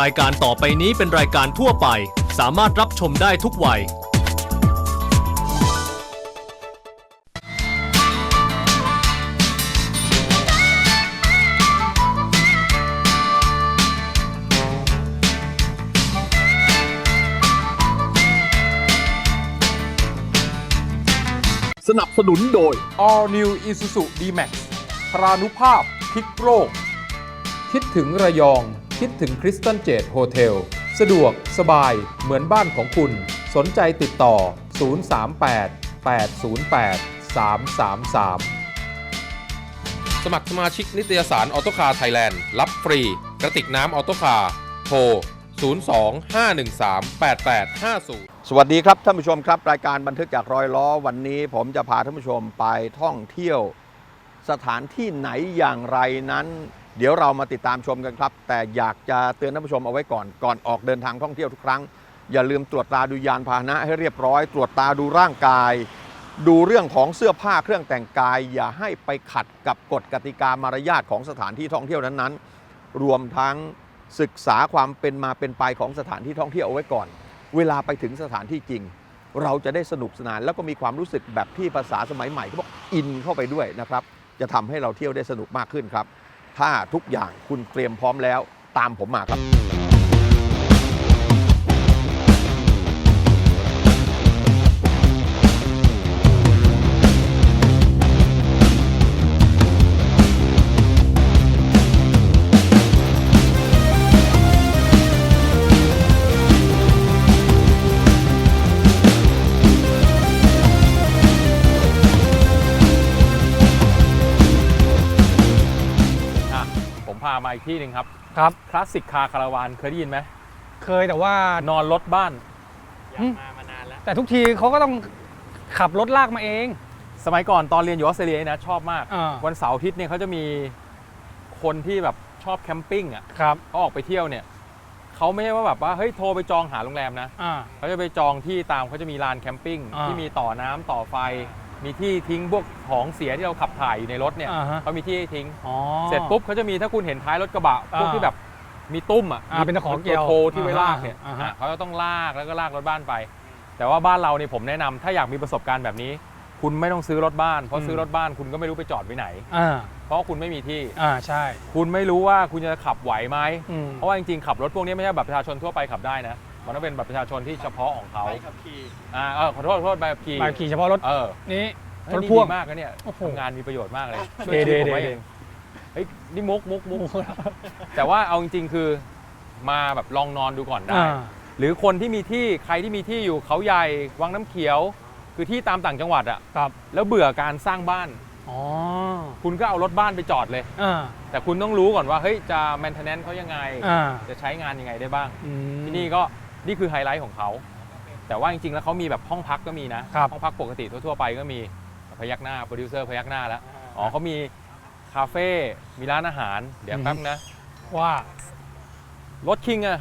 รายการต่อไปนี้เป็นรายการทั่วไป สามารถรับชมได้ทุกวัย สนับสนุนโดย All New Isuzu D-Max พรานุภาพพลิกโรคคิดถึงระยอง คิดถึงคริสตันเจดโฮเทล สะดวกสบายเหมือนบ้านของคุณ สนใจติดต่อ 038 808 333 สมัครสมาชิกนิตยสารออโตคาร์ไทยแลนด์ รับฟรี กระติกน้ำออโตคาร์โทร 02-513-8850 สวัสดีครับท่านผู้ชมครับ รายการบันทึกจากรอยล้อวันนี้ ผมจะพาท่านผู้ชมไปท่องเที่ยว สถานที่ไหนอย่างไรนั้น เดี๋ยวเรามาติดตามชมกันครับ แต่อยากจะเตือนท่านผู้ชมเอาไว้ก่อนก่อนออกเดินทางท่องเที่ยวทุกครั้ง อย่าลืมตรวจตาดูยานพาหนะให้เรียบร้อย ตรวจตาดูร่างกาย ดูเรื่องของเสื้อผ้าเครื่องแต่งกาย อย่าให้ไปขัดกับกฎกติกามารยาทของสถานที่ท่องเที่ยวนั้นๆ รวมทั้งศึกษาความเป็นมาเป็นไปของสถานที่ท่องเที่ยวเอาไว้ก่อน เวลาไปถึงสถานที่จริง เราจะได้สนุกสนาน แล้วก็มีความรู้สึกแบบที่ภาษาสมัยใหม่เขาบอกอินเข้าไปด้วยนะครับจะทำให้เราเที่ยวได้สนุกมากขึ้นครับ ถ้าทุกอย่างคุณเตรียมพร้อมแล้ว ตามผมมาครับ ที่หนึ่งครับครับ คลาสสิกคาคาราวานเคยได้ยินไหมเคยแต่ว่านอนรถบ้านแต่ทุกทีเขาก็ต้องขับรถลากมาเอง สมัยก่อนตอนเรียนอยู่ออสเตรเลียนะชอบมาก อ่า วันเสาร์อาทิตย์เนี่ยเขาจะมีคนที่แบบชอบแคมปิ้งอะครับเขาออกไปเที่ยวเนี่ยเขาไม่ใช่ว่าแบบว่าเฮ้ยโทรไปจองหาโรงแรมนะอ่า เขาจะไปจองที่ตามเขาจะมีลานแคมปิ้งอ่า ที่มีต่อน้ำต่อไฟ มีที่ทิ้งพวกของเสียที่เราขับถ่ายอยู่ในรถเนี่ยอ่าฮะ เขามีที่ให้ทิ้ง อ๋อ เสร็จปุ๊บเขาจะมีถ้าคุณเห็นท้ายรถกระบะพวกอ่าที่แบบมีตุ้มอะอ่าเป็นตะขอเกี่ยวโทที่ไว้ลากเนี่ยอ่าฮะอะเขาจะต้องลากแล้วก็ลากรถบ้านไป แต่ว่าบ้านเราเนี่ยผมแนะนำถ้าอยากมีประสบการณ์แบบนี้ คุณไม่ต้องซื้อรถบ้าน เพราะซื้อรถบ้านคุณก็ไม่รู้ไปจอดไว้ไหน อ่าเพราะคุณไม่มีที่ อ่าใช่ คุณไม่รู้ว่าคุณจะขับไหวไหมอืมเพราะว่าจริงๆขับรถพวกนี้ไม่ใช่แบบประชาชนทั่วไปขับได้นะ มันต้องเป็นแบบประชาชนที่เฉพาะของเขาอ่าเออขอโทษขอโทษใบขับขี่ใบขี่เฉพาะรถเออนี้เฮ้ยรถนี่พ่วง ดีมากนะเนี่ยโอ้โหทำงานมีประโยชน์มากเลยช่วยเดชีวิตเดผมไว้เดเองเฮ้ยนี่มุกมุกมุกแต่ว่าเอาจริงๆคือมาแบบลองนอนดูก่อนได้ อ่า หรือคนที่มีที่ใครที่มีที่อยู่เขาใหญ่วังน้ำเขียว คือที่ตามต่างจังหวัดอะครับ แล้วเบื่อการสร้างบ้าน อ๋อคุณก็เอารถบ้านไปจอดเลย อ่าแต่คุณต้องรู้ก่อนว่าเฮ้ยจะ maintenance เขายังไง อ่าจะใช้งานยังไงได้บ้าง อืมที่นี่ก็ นี่คือไฮไลท์ของเขาแต่ว่าจริงๆ แล้วเขามีแบบห้องพักก็มีนะ ครับห้องพักปกติทั่วๆไปก็มีพยักหน้าโปรดิวเซอร์พยักหน้าแล้วอ๋อเขามีคาเฟ่มีร้านอาหาร เดี๋ยวแป๊บนะว่า รถคิงอะ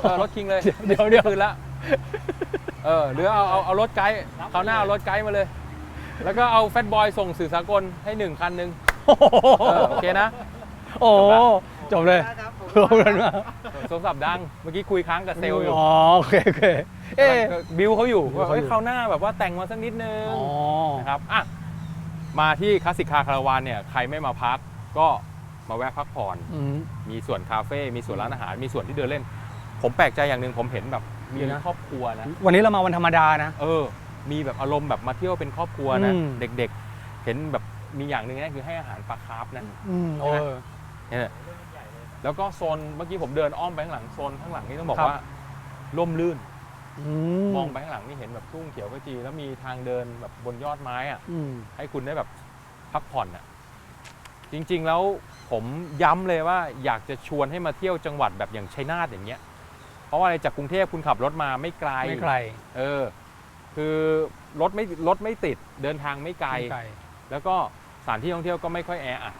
เออรถคิงเลยเดี๋ยวเดี๋ยว คืนละเออหรือเอาเอาเอารถไกด์เขาวหน้าเอารถไกด์มาเลย แล้วก็เอาแฟตบอยส่งสื่อสากลให้หนึ่งคันหนึ่งโอ้โหเออโอเคนะ โอ้โหจบเลย ขอบคุณมากโทรศัพท์ดัง เมื่อกี้คุยค้างกับเซลล์อยู่ อ๋อโอเคโอเคเอ๊ะ บิวเขาอยู่บิวว่าเขาเฮ้อยยู่คราวหน้าแบบว่าแต่งมาสักนิดนึงอ๋อนะครับอะมาที่คลาสสิกคาคาราวานเนี่ยใครไม่มาพักก็มาแวะพักผ่อน อืม มีส่วนคาเฟ่ มีส่วนร้านอาหาร มีส่วนที่เดินเล่น ผมแปลกใจอย่างหนึ่งผมเห็นแบบมีเดี๋ยวนะ ครอบครัวนะ วันนี้เรามาวันธรรมดานะ เออ มีแบบอารมณ์แบบมาเที่ยวเป็นครอบครัวนะ อืม เด็กๆ เห็นแบบมีอย่างหนึ่งนะคือให้อาหารปลาคาร์ฟนะ อืมเออ เนี่ย แล้วก็โซนเมื่อกี้ผมเดินอ้อมไปข้างหลังโซนข้างหลังนี่ต้องบอกครับ ว่าร่มรื่นอืมองไปข้างหลังนี่เห็นแบบทุ่งเขียวขจีแล้วมีทางเดินแบบบนยอดไม้อะ อืม ให้คุณได้แบบพักผ่อนอะ จริงๆแล้วผมย้ำเลยว่าอยากจะชวนให้มาเที่ยวจังหวัดแบบอย่างชัยนาทอย่างเงี้ย เพราะว่าอะไรจากกรุงเทพคุณขับรถมาไม่ไกล ไม่ไกลเออ คือรถไม่รถไม่ติดเดินทางไม่ไกล ไม่ไกล แล้วก็สถานที่ท่องเที่ยวก็ไม่ค่อยแออัด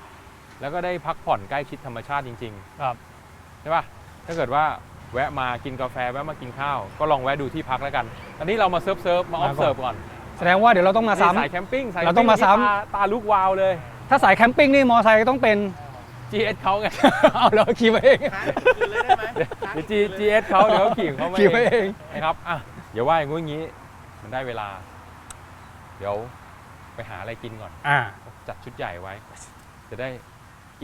แล้วก็ได้พักผ่อนใกล้ชิดธรรมชาติจริงครับๆใช่ป่ะถ้าเกิดว่าแวะมากินกาแฟแวะมากินข้าว ก็ลองแวะดูที่พักแล้วกัน อันนี้เรามาเซิร์ฟเซิร์ฟมาออฟเซิร์ฟก่อนแสดงว่าเดี๋ยวเราต้องมาซ้ำ สายแคมปิ้งสายเราต้องมาซ้ำตาตาลูกวาวเลย ถ้าสายแคมปิ้งนี่มอไซค์ก็ต้องเป็น GS เขาไง เอาเราขี่มาเองเดี๋ยว G GS เขาเดี๋ยวเขาขี่ของเขามาขี่มาเองนะครับอะเดี๋ยวว่าอย่างงู้นอย่างงี้มันได้เวลา เดี๋ยวไปหาอะไรกินก่อน อ่า จัดชุดใหญ่ไว้ จะได้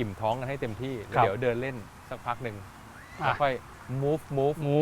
อิ่มท้องกันให้เต็มที่แล้วครับ เดี๋ยวเดินเล่นสักพักหนึ่งอะแล้วค่อย move move หมู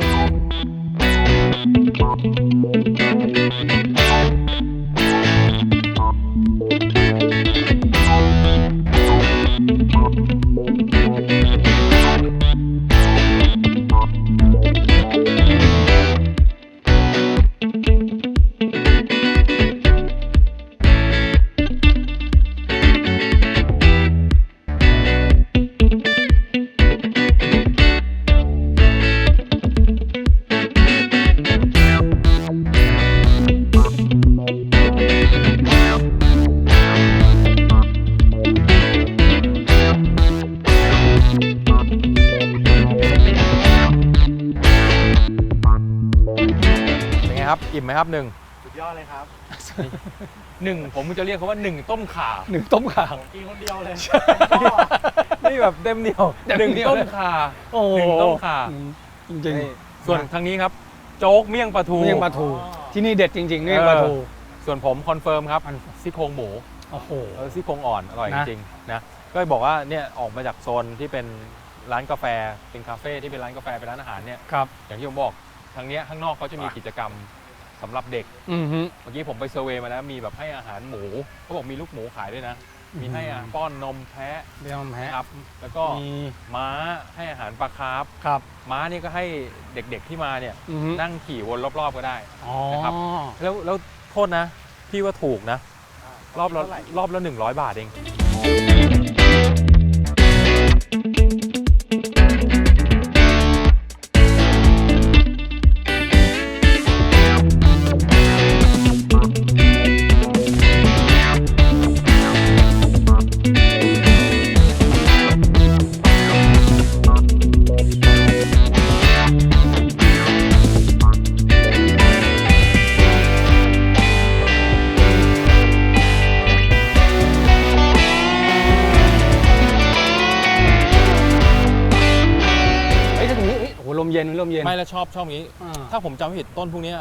ครับอิ่มไหมครับหนึ่งสุดยอดเลยครับหนึ่งผมจะเรียกเขาว่าหนึ่งต้มข่าหนึ่งต้มข่ากินคนเดียวเลยนี่แบบเต็มเหนียวเต็มหนึ่งเหนียวต้มเลยข่าโอ้โหหนึ่งต้มข่าอืมจริงนี่ส่วนทางนี้ครับ โจ๊กเมี่ยงปลาทูๆเมี่ยงปลาทู ที่นี่เด็ดจริงๆเมี่ยงปลาทูส่วนผมคอนเฟิร์มครับมันซี่โครงหมูโอ้โหเออซี่โครงอ่อนอร่อยจนะริงๆนะก็บอกว่าเนี่ยออกมาจากโซนที่เป็นร้านกาแฟเป็นคาเฟ่ที่เป็นร้านกาแฟเป็นร้านอาหารเนี่ยครับอย่างที่ผมบอกทางเนี้ยข้างนอกเขาจะมีกิจกรรม สำหรับเด็ก อือฮึ เมื่อกี้ผมไปเซอร์เวย์มาแล้วมีแบบให้อาหารหมูเขาบอกมีลูกหมูขายด้วยนะ มีให้อาหารป้อนนมแพะเบี้ยมแพ้นะครับ แล้วก็มีม้าให้อาหารปลาคาร์ฟครับม้านี่ก็ให้เด็กๆที่มาเนี่ยอือฮึนั่งขี่วนรอบๆก็ได้ อ๋อนะครับ แล้วแล้วโทษนะ พี่ว่าถูกนะ รอบละเท่าไหร่รอบละ100 บาทเอง ลมเย็นลมเย็น ไม่แล้วชอบชอบอย่างนี้ อ่าถ้าผมจำไม่ผิดต้นพวกเนี้ย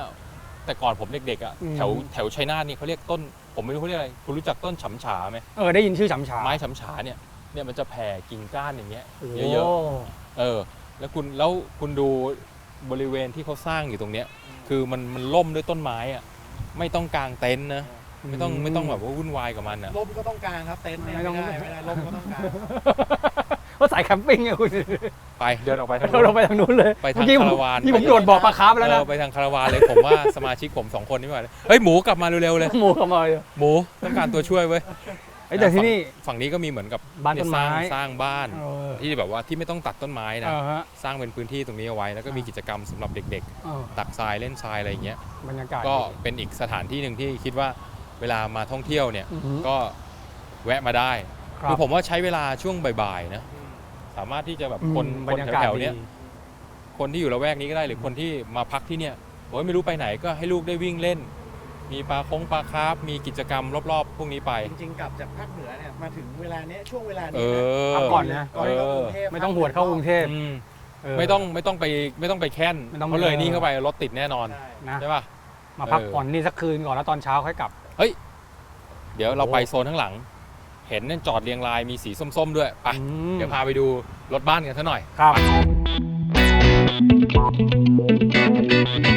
แต่ก่อนผมเด็กๆอะอืม แถวแถวชัยนาทนี่เขาเรียกต้น ผมไม่รู้เขาเรียกอะไรคุณรู้จักต้นฉำฉาไหมเออได้ยินชื่อฉำฉาไม้ฉำฉาเนี่ยเนี่ยมันจะแผ่กิ่งก้านอย่างเงี้ยโอ้เยอะๆเออ แล้วคุณแล้วคุณดูบริเวณที่เขาสร้างอยู่ตรงเนี้ย คือมันมันล่มด้วยต้นไม้อะไม่ต้องกางเต็นท์นะไม่ต้องไม่ต้องแบบว่าวุ่นวายกับมันอะร่มก็ต้องกลางครับเต็นท์เนี่ยไม่ไม่ต้อง ได้ไม่ได้ร่มก็ต้องกลาง ว่าสายแคมปิ้งไงคุณไปเดินออกไปทางเราลงไปทางนู้นเลยไปทางเมื่อกี้ผมคาราวานนี่ผมโดดบ่อปลาคาร์ฟแล้วนะเออไปทางคาราวานเลยผมว่าสมาชิกผมสองคนนี่ไม่ไหวเลยเฮ้ยหมูกลับมาเร็วๆเลยหมูเข้ามาเลยหมูต้องการตัวช่วยเว้ยไอ้ยแต่ที่นี่ ฝั่งนี้ก็มีเหมือนกับบ้านต้นไม้เยสร้างสร้างบ้าน เออที่แบบว่าที่ไม่ต้องตัดต้นไม้นะ เออฮะสร้างเป็นพื้นที่ตรงนี้เอาไว้ แล้วก็มีกิจกรรมสำหรับเด็กเออๆตักทรายเล่นทรายอะไรอย่างเงี้ย บรรยากาศก็เป็นอีกสถานที่หนึ่งที่คิดว่าเวลามาท่องเที่ยวเนี่ย อือฮึก็แวะมาได้ ครับ คือผมว่าใช้เวลาช่วงบ่ายๆนะ สามารถที่จะแบบอืมคนบครนรยากาศแถวๆดีเนี้ยคนที่อยู่ละแวกนี้ก็ได้หรือคนที่มาพักที่เนี่ยโอ้ยไม่รู้ไปไหนก็ให้ลูกได้วิ่งเล่น มีปลาคงปลาคาร์ฟมีกิจกรรมรอบๆพวกนี้ไป จริงๆกลับจากภาคเหนือเนี่ยมาถึงเวลาเนี้ยช่วงเวลาเอนี้นะอพักก่อนนะ ก่อนเข้ากรุงเทพไม่ต้องหวดเข้ากรุงเทพอืมเไม่ต้องไม่ต้องไปไม่ต้องไปแค้นไม่ต้องเพราะเลยเออนี่เข้าไปรถติดแน่นอนใช่นะใช่ป่ะ มาพักเออ ผ่อนนี่สักคืนก่อนแล้วตอนเช้าค่อยกลับ เดี๋ยวเราไปโซนข้างหลัง เห็นนั่นจอดเรียงรายมีสีส้ม ๆ ด้วยไปอืม เดี๋ยวพาไปดูรถบ้านกันซะหน่อย ครับ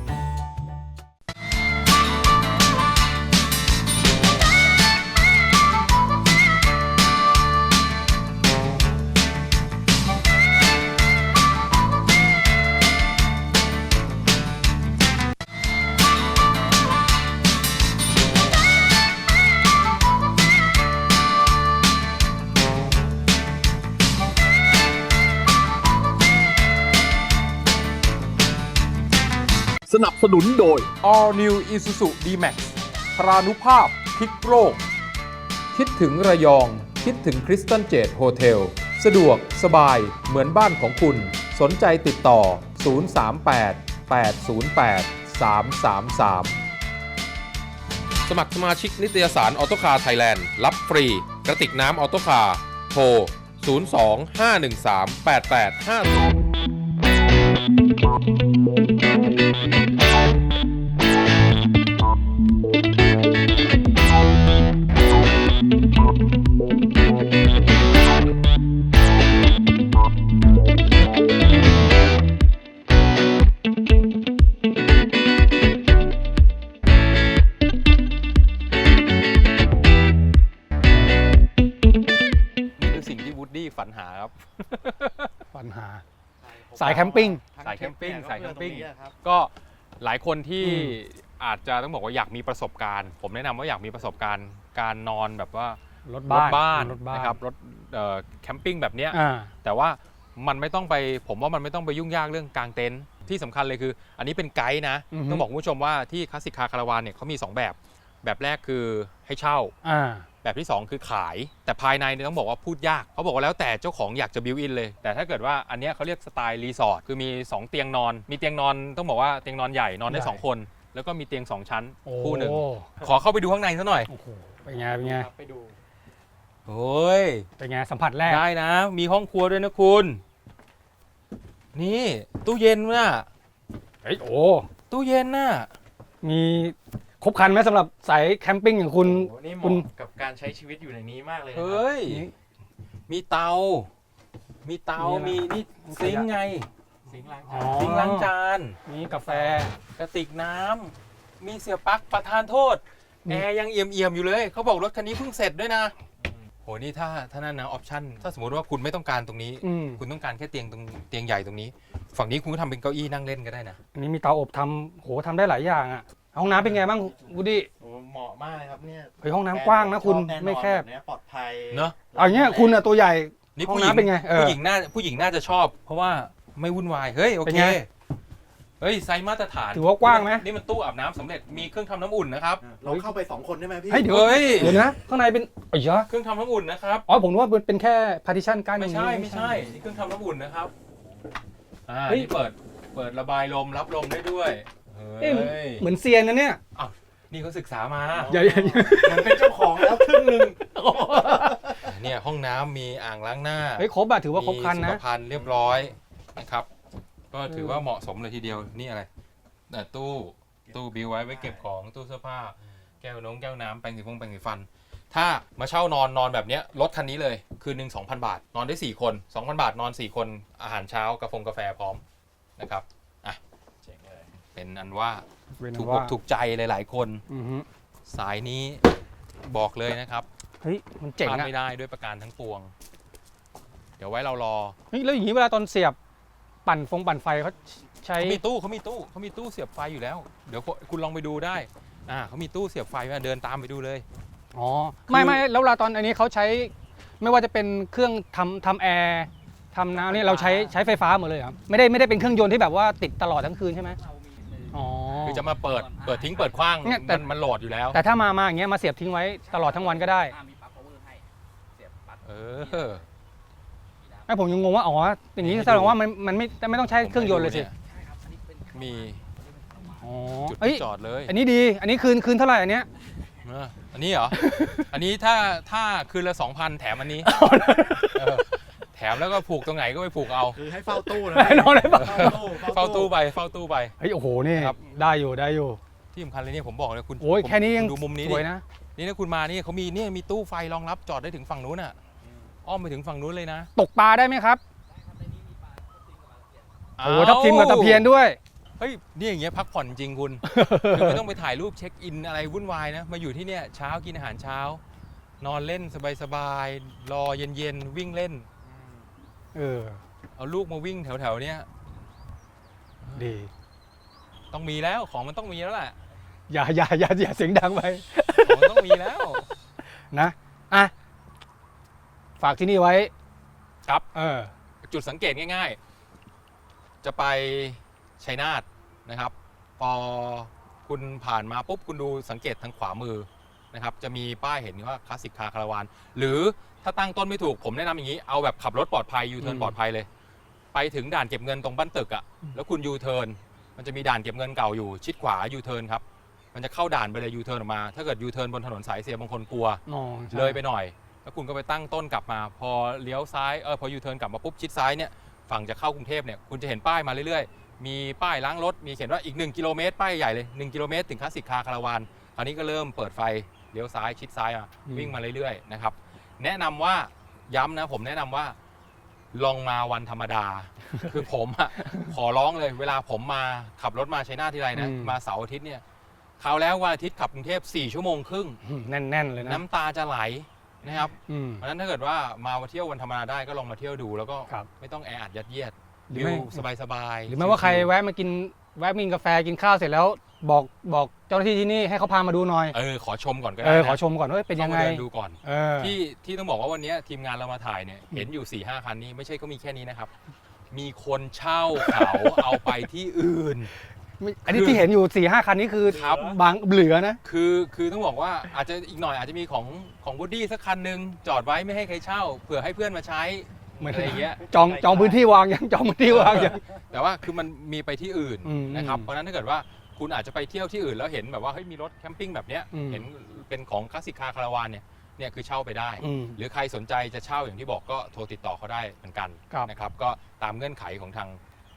นับสนุนโดย All New Isuzu D-Max พรานุภาพพลิกโรคคิดถึงระยอง คิดถึงคริสตันเจดโฮเทล สะดวกสบายเหมือนบ้านของคุณ สนใจติดต่อ 038 808 333 สมัครสมาชิกนิตยสารออโตคาไทยแลนด์ รับฟรี กระติกน้ำออโตคาโทร 02 สายแคมปิ้ง สายแคมปิ้งสายแคมปิ้งเพื่อตรนี้อะครับก็หลายคนที่อืมอาจจะต้องบอกว่าอยากมีประสบการณ์ ผมแนะนำว่าอยากมีประสบการณ์ การนอนแบบว่ารถรบ้าถนบ้านรถบ้านนะครับรถเอ่อแคมปิ้งแบบเนี้ย อ่า แต่ว่ามันไม่ต้องไปผมว่ามันไม่ต้องไปยุ่งยากเรื่องกางเต็นท์ที่สำคัญเลยคือ อันนี้เป็นไกด์นะ อือฮึต้องบอกคุณผู้ชมว่าที่คลาสสิกคาคาราวานเนี่ยเขามี 2 แบบ แบบแรกคือให้เช่า อ่า แบบที่ 2 คือขาย แต่ภายในเนี่ยต้องบอกว่าพูดยากเขาบอกว่าแล้วแต่เจ้าของอยากจะบิวอินเลย แต่ถ้าเกิดว่าอันเนี้ยเขาเรียกสไตล์รีสอร์ทคือมี 2 เตียงนอน มีเตียงนอนต้องบอกว่าเตียงนอนใหญ่นอนได้ ใหญ่ 2 คน แล้วก็มีเตียง 2 ชั้นโอ้คู่หนึ่งขอเข้าไปดูข้างในซะหน่อยโอ้โหเป็นไงเป็นไงไปดูโอ้ยเป็นไงสัมผัสแรกได้นะ มีห้องครัวด้วยนะคุณ นี่ตู้เย็นน่ะเฮ้ยโอ้ตู้เย็นน่ะมี ครบครันไหมสำหรับสายแคมปิ้งอย่างคุณ โอ้นี่เหคุณ มาะกับการใช้ชีวิตอยู่ในนี้มากเลยนะเฮครับ้ย มีเตา มีเตา มีมีอะไรนี่ซิงค์ไงสิงห์ล้างอ๋จาอนซิงค์ล้างจานมีกาแฟ กระติกน้ำ มีเสียปลั๊กประทานโทษมีแอร์ยังเอี่ยมเอี่ยมๆอยู่เลย เขาบอกรถคันนี้เพิ่งเสร็จด้วยนะ โห นี่ถ้าถ้านั่นนะออปชั่น ถ้าสมมติว่าคุณไม่ต้องการตรงนี้ อืมคุณต้องการแค่เตียงตรงเตียงใหญ่ตรงนี้ ฝั่งนี้คุณก็ทำเป็นเก้าอี้นั่งเล่นก็ได้นะ อันนี้มีเตาอบทำโหทำได้หลายอย่างอะ ห้องน้ำเป็นไงบ้างวูดดี้ โอ้เหมาะมากเลยครับเนี่ยเฮ้ยห้องน้ำกว้างนะคุณชอบแน่นอนไม่แคบ เนี้ยปลอดภัยเนอะ เอาอย่างเงี้ยคุณอะตัวใหญ่ นี่ห้องผู้หญิงน้ำเป็นไงเออผู้หญิงน่าผู้หญิงน่าจะชอบ เพราะว่าไม่วุ่นวายเฮ้ยโอเป็นเคไงเฮ้ยไซส์มาตรฐานถือว่ากว้างไหม นี่มันตู้อาบน้ำสำเร็จมีเครื่องทำน้ำอุ่นนะครับเราเข้าไปสองคนได้ไหมพี่ เฮ้ยเดี๋ยวเฮ้ยเดี๋ยวนะข้างในเป็นอ๋อยะเครื่องทำน้ำอุ่นนะครับ อ๋อผมนึกว่าเป็นแค่ partition กั้นอไม่ย่างใช่นี้ ไม่ใช่นี่เครื่องทำน้ำอุ่นนะครับอ่าเฮ้ย นี่เปิดเปิดระบายลมรับลมได้ด้วย เอ๊ะเฮ้ยเหมือนเซียนนะเนี่ยนี่เขาศึกษามาอย่าอย่าอย่า เหมือนเป็นเจ้าของแล้วครึ่งหนึ่งเนี่ยห้องน้ำมีอ่างล้างหน้าเฮ้ยครบอะถือว่าครบครันมีสุนะ ขภัณฑ์เรียบร้อยนะครับ ก็ถือเออว่าเหมาะสมเลยทีเดียวนี่อะไรแต่ตู้ตู้บิวไว้ไว้เก็บของตู้เสื้อผ้า แก้วน้องแก้วน้ำแปรงสีฟงแปรงสีฟัน ถ้ามาเช่านอนนอนแบบเนี้ยรถคันนี้เลยคืนหนึ่ง2,000 บาท นอนได้ 4 คน 2,000 บาทนอน 4 คนอาหารเช้ากาแฟกาแฟพร้อมนะครับอะเจ๋ง เลยเป็นอันว่าเป็นถูกอว่ากถูกใจหลาย ๆ คน อือฮึสายนี้บอกเลยนะครับเฮ้ยมันเจ๋งพลาดอะไม่ได้ด้วยประการทั้งปวง เดี๋ยวไว้เรารอเฮ้ยแล้วอย่างนี้เวลาตอนเสียบปั่นฟงปั่นไฟเขาใช้ เขามีตู้เขามีตู้เขามีตู้เสียบไฟอยู่แล้ว เดี๋ยวคุณลองไปดูได้อ่าเขามีตู้เสียบไฟมาเดินตามไปดูเลย อ๋อ ไม่ไม่แล้วเวลาตอนอันนี้เขาใช้ ไม่ว่าจะเป็นเครื่องทำทำแอร์ทำน้ำเนี่ยเราใช้ใช้ไฟฟ้าหมดเลยเหรอครับไม่ได้ไม่ได้เป็นเครื่องยนต์ที่แบบว่าติดตลอดทั้งคืนใช่ไหม อ๋อ คือจะมาเปิดเปิดทิ้งเปิดขว้างเนี่ยแต่ มันมันโหลดอยู่แล้ว แต่ถ้ามามาอย่างเงี้ยมาเสียบทิ้งไว้ตลอดทั้งวันก็ได้เออไอ้ผมยังงงว่าอ๋ออย่างนี้แสดงว่ามันมันไม่ไม่ต้องใช้เครื่องยนต์เลยสิมีอ๋อจุดเอ้ยที่จอดเลยอันนี้ดี อันนี้คืนคืนเท่าไหร่อันเนี้ย เอออันนี้เหรอ อันนี้ถ้าถ้าคืนละสองพันแถมอันนี้เออแถมแล้วก็ผูกตรงไหนก็ไปผูกเอา คือให้เฝ้าตู้นะแน่นอนเลยปะเฝ้าตู้เฝ้าตู้ไปเฝ้าตู้ไป เฮ้ยโอ้โหนี่ครับ ได้อยู่ได้อยู่ ที่สำคัญเลยเนี่ยผมบอกเลยคุณโอ้ยผมแค่นี้ยังณดูมุมนี้สดิวยนะ นี่ถ้าคุณมานี่เขามีเนี่ยมีตู้ไฟรองรับจอดได้ถึงฝั่งนู้นอะอ้อมไปถึงฝั่งนู้นเลยนะตกปลาได้ไหมครับโอ้โหทับทิมกับตะเพียนด้วย เฮ้ยนี่อย่างเงี้ยพักผ่อนจริงคุณคือไม่ต้องไปถ่ายรูปเช็คอินอะไรวุ่นวายนะมาอยู่ที่เนี่ยเช้ากินอาหารเช้า นอนเล่นสบายๆรอเย็นๆวิ่งเล่น เออ เอาลูกมาวิ่งแถวๆเนี้ยดี ต้องมีแล้วของมันต้องมีแล้วแหละอย่าอย่าอย่าอย่าเสียงดังไปของมันต้องมีแล้ว นะอะฝากที่นี่ไว้ครับ เออ จุดสังเกตง่ายๆ จะไปชัยนาทนะครับ พอคุณผ่านมาปุ๊บคุณดูสังเกตทางขวามือนะครับ จะมีป้ายเห็นว่าคลาสสิกคาคาราวานหรือ ถ้าตั้งต้นไม่ถูกผมแนะนำอย่างนี้เอาแบบขับรถปลอดภัยยูเทิร์นอืมปลอดภัยเลย ไปถึงด่านเก็บเงินตรงบ้านตึกอะ่ะแล้วคุณยูเทิร์นมันจะมีด่านเก็บเงินเก่าอยู่ ชิดขวายูเทิร์นครับมันจะเข้าด่านไปเลยยูเทิร์นออกมา ถ้าเกิดยูเทิร์นบนถนนสายเสียบางคนกลัว อ๋อใช่เลยไปหน่อย แล้วคุณก็ไปตั้งต้นกลับมา พอเลี้ยวซ้ายเออพอยูเทิร์นกลับมาปุ๊บชิดซ้ายเนี่ยฝั่งจะเข้ากรุงเทพเนี่ยคุณจะเห็นป้ายมาเรื่อยๆ มีป้ายล้างรถมีเขียนว่าอีก 1 กิโลเมตรป้ายใหญ่เลย 1 กิโลเมตรถึงคลาสสิกคาคาราวานคราวนี้ก็เริ่มเปิดไฟเลี้ยวซ้ายชิดซ้ายมาวิ่งมาเรื่อยๆนะครับ แนะนำว่าย้ำนะ ผมแนะนำว่า ลองมาวันธรรมดา คือผมอะขอร้องเลย เวลาผมมาขับรถมาชัยนาททีไรนะอืม มาเสาร์อาทิตย์เนี่ยคราวแล้ววันอาทิตย์ขับกรุงเทพ4ชั่วโมงครึ่งอืมแน่นๆเลยนะน้ำตาจะไหลนะครับ อืม เพราะฉะนั้นถ้าเกิดว่ามาเที่ยววันธรรมดาได้ก็ลองมาเที่ยวดู แล้วก็ครับไม่ต้องแออัดยัดเยียดหรือวิไม่ วสบายสบายๆหรือไม่ว่าใครชิลแวะมากิน แวะมากินกาแฟกินข้าวเสร็จแล้ว บอกบอกเจ้าหน้าที่ที่นี่ให้เขาพามาดูหน่อยๆเออขอชมก่อนก็เอได้อนะขอชมก่อนว่าเป็นยังไงเข้ามาเดินดูก่อน เออที่ที่ต้องบอกว่าวันนี้ทีมงานเรามาถ่ายเนี่ยเห็นอยู่4ี่ห้าคันนี้ไม่ใช่ก็มีแค่นี้นะครับ มีคนเช่าเขา เอาไปที่อื่น ไม่อันนี้ที่เห็นอยู่4ี่ห้าคันนี้คือครับ บางเหลือนะ คือคือต้องบอกว่าอาจจะอีกหน่อยอาจจะมีของของวูดดี้สักคันหนึ่งจอดไว้ไม่ให้ใครเช่าเผื่อให้เพื่อนมาใช้ เหมือนอะไรอย่างเงี้ย จองจองพื้นที่วางยังจองพื้นที่วางยัง แต่ว่าคือมันมีไปที่อื่นอืมนะครับ เพราะฉะนั้นถ้าเกิดว่าคุณอาจจะไปเที่ยวที่อื่นแล้วเห็นแบบว่าเฮ้ยมีรถแคมปิ้งแบบเนี้ยอืม เห็นเป็นของคลาสสิกคาคาราวานเนี่ยเนี่ยคือเช่าไปได้ อืม หรือใครสนใจจะเช่าอย่างที่บอกก็โทรติดต่อเขาได้เหมือนกันครับ นะครับ ก็ตามเงื่อนไขของทาง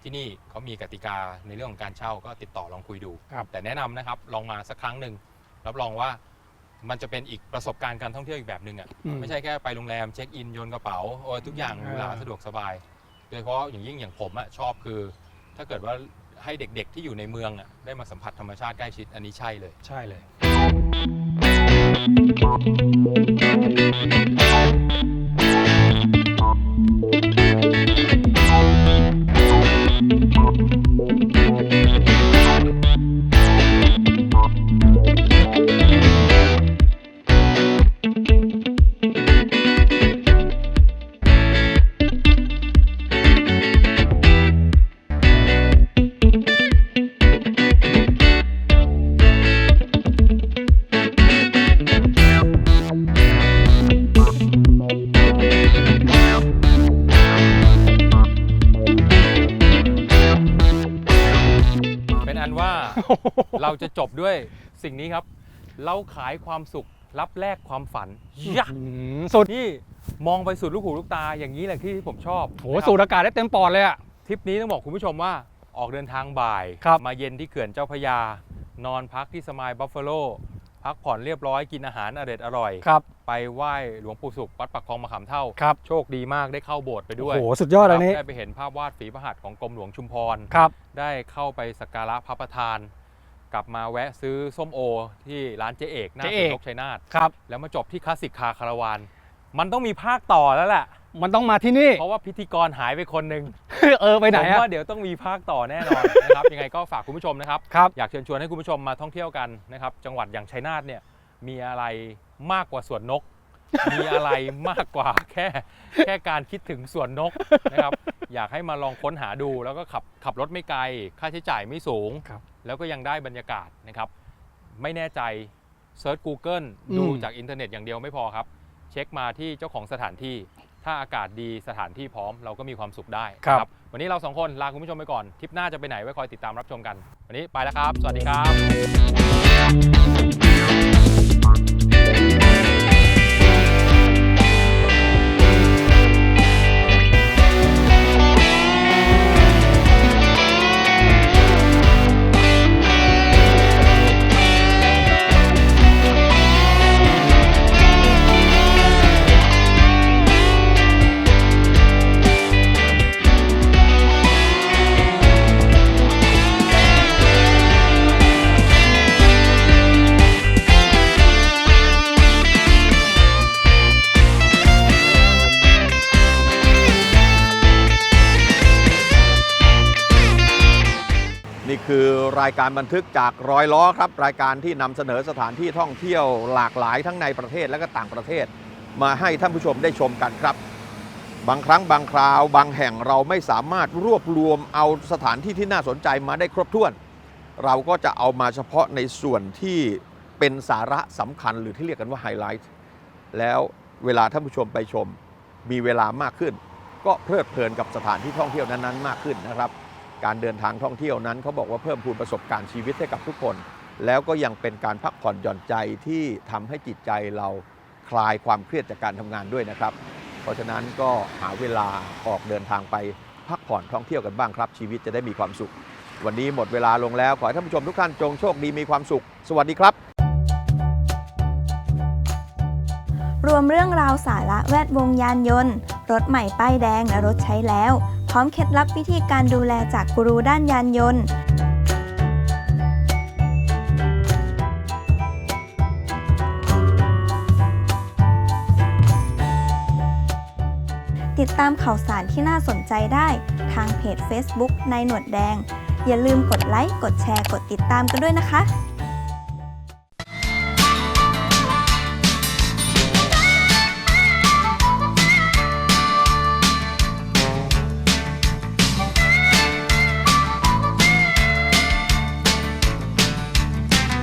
ที่นี่เขามีกติกาในเรื่องของการเช่าก็ติดต่อลองคุยดู ครับ แต่แนะนำนะครับลองมาสักครั้งหนึ่งรับรองว่า มันจะเป็นอีกประสบการณ์การท่องเที่ยวอีกแบบหนึ่งอะอืม ไม่ใช่แค่ไปโรงแรมเช็คอินโยนกระเป๋าโอ้ยทุกอย่างหรูหราเออสะดวกสบาย โดยเฉพาะอย่างยิ่งอย่างผมอะชอบคือ ถ้าเกิดว่าให้เด็กๆที่อยู่ในเมืองอะได้มาสัมผัสธรรมชาติใกล้ชิดอันนี้ใช่เลย ใช่เลยเป็นอั จะจบด้วยสิ่งนี้ครับ เราขายความสุขรับแลกความฝันยะอืมสุดนี่มองไปสุดลูกหูลูกตาอย่างนี้แหละที่ผมชอบโหนะครับสูดอากาศได้เต็มปอดเลยอะทริปนี้ต้องบอกคุณผู้ชมว่าออกเดินทางบ่ายครับมาเย็นที่เขื่อนเจ้าพระยา นอนพักที่สมายบัฟฟาโลพักผ่อนเรียบร้อยกินอาหารอร่อยอร่อยครับ ไปไหว้หลวงปู่สุขวัดปักคลองมะขามเท่าครับโชคดีมากได้เข้าโบสถ์ไปด้วยโหสุดยอดอันนี้ครับได้ไปเห็นภาพวาดฝีพระหัตถ์ของกรมหลวงชุมพรครับได้เข้าไปสักการะพระประธาน กลับมาแวะซื้อส้มโอ ที่ร้านเจ๊เอกหน้าเจ๊สเอก นกชัยนาทครับ แล้วมาจบที่คลาสสิกคาคาราวาน มันต้องมีภาคต่อแล้วแหละ มันต้องมาที่นี่ เพราะว่าพิธีกรหายไปคนหนึ่งเออไปไหนผมอะว่าเดี๋ยวต้องมีภาคต่อแน่นอนนะครับ ยังไงก็ฝากคุณผู้ชมนะครับ ครับ อยากเชิญชวนให้คุณผู้ชมมาท่องเที่ยวกันนะครับ จังหวัดอย่างชัยนาทเนี่ยมีอะไรมากกว่าสวนนก มีอะไรมากกว่าแค่แค่การคิดถึงสวนนกนะครับ อยากให้มาลองค้นหาดูแล้วก็ขับขับรถไม่ไกล ค่าใช้จ่ายไม่สูง ครับ แล้วก็ยังได้บรรยากาศนะครับ ไม่แน่ใจเซิร์ช Google ดูอืมจากอินเทอร์เน็ตอย่างเดียวไม่พอครับ เช็คมาที่เจ้าของสถานที่ ถ้าอากาศดีสถานที่พร้อมเราก็มีความสุขได้นะวันนี้เราสองคนลาคุณผู้ชมไปก่อน ทริปหน้าจะไปไหนไว้คอยติดตามรับชมกัน วันนี้ไปแล้วครับ สวัสดีครับ รายการบันทึกจากรอยล้อครับ รายการที่นำเสนอสถานที่ท่องเที่ยวหลากหลายทั้งในประเทศและก็ต่างประเทศ มาให้ท่านผู้ชมได้ชมกันครับ บางครั้งบางคราว บางแห่งเราไม่สามารถรวบรวมเอาสถานที่ที่น่าสนใจมาได้ครบถ้วน เราก็จะเอามาเฉพาะในส่วนที่เป็นสาระสำคัญหรือที่เรียกกันว่าไฮไลท์แล้วเวลาท่านผู้ชมไปชม มีเวลามากขึ้น ก็เพลิดเพลินกับสถานที่ท่องเที่ยวนั้นๆ มากขึ้นนะครับ การเดินทางท่องเที่ยวนั้นเขาบอกว่าเพิ่มพูนประสบการณ์ชีวิตให้กับทุกคน แล้วก็ยังเป็นการพักผ่อนหย่อนใจที่ทำให้จิตใจเราคลายความเครียดจากการทำงานด้วยนะครับ เพราะฉะนั้นก็หาเวลาออกเดินทางไปพักผ่อนท่องเที่ยวกันบ้างครับ ชีวิตจะได้มีความสุข วันนี้หมดเวลาลงแล้ว ขอให้ท่านผู้ชมทุกท่านจงโชคดีมีความสุข สวัสดีครับ รวมเรื่องราวสาระแวดวงยานยนต์ รถใหม่ป้ายแดงและรถใช้แล้ว ร้อมเคล็ดลับวิธีการดูแลจากกูรูด้านยานยนต์ ติดตามข่าวสารที่น่าสนใจได้ทางเพจ Facebook ในหนวดแดง อย่าลืมกดไลค์ กดแชร์ กดติดตามกันด้วยนะคะ